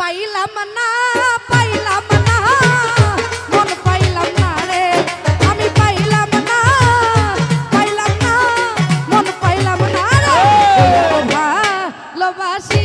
পাইলাম না পাইলাম না। মন পাইলাম না রে আমি পাইলাম না পাইলাম না। মন পাইলাম না রে। ভালোবাসি।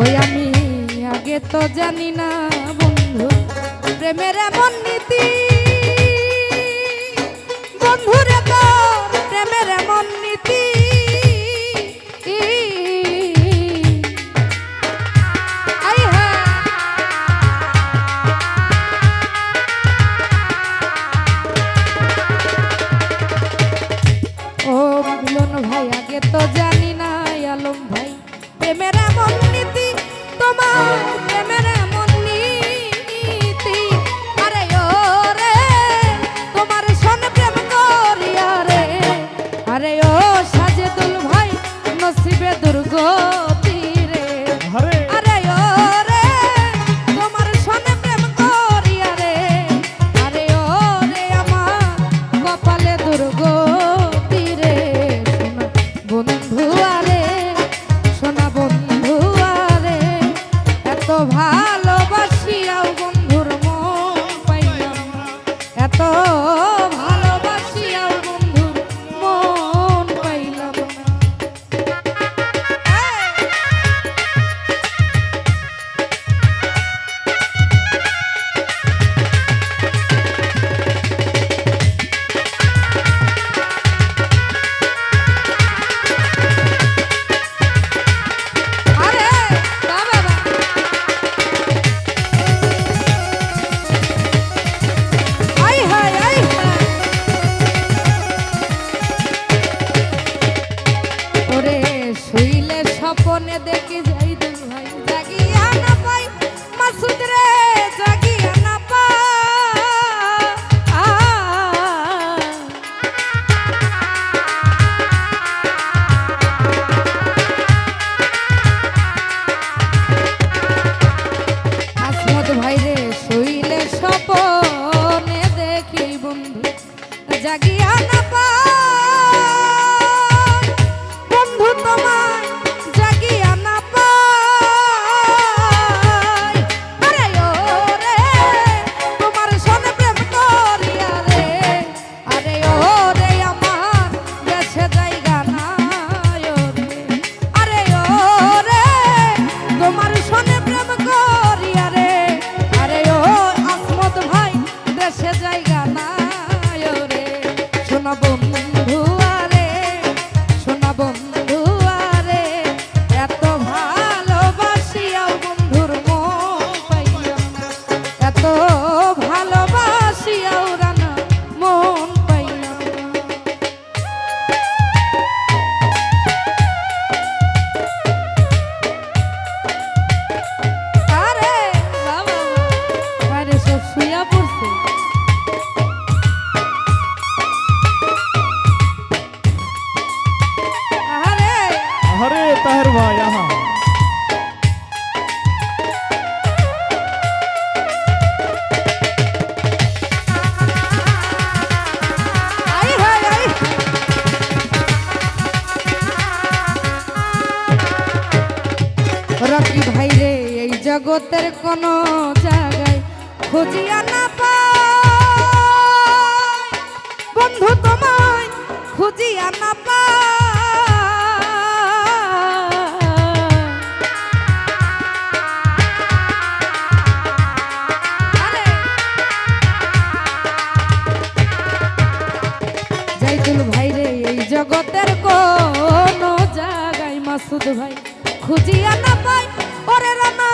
ওই আমি আগে তো জানি না বন্ধু প্রেমের এমন নীতি। বন্ধুরে তো প্রেমের এমন ভালোবাসিয়াও বন্ধুর মন পাইলাম এত ভালোবাসিয়াও রানা মন আরে বাবা সব শুয়া পড়ছে। জগতের কোন জায়গায় খুঁজিয়া না পাই। বন্ধু তোমায় খুঁজিয়া না জগতের কোন জায়গায় মাসুদ ভাই খুঁজিয়া না পাই। ওরে রানা।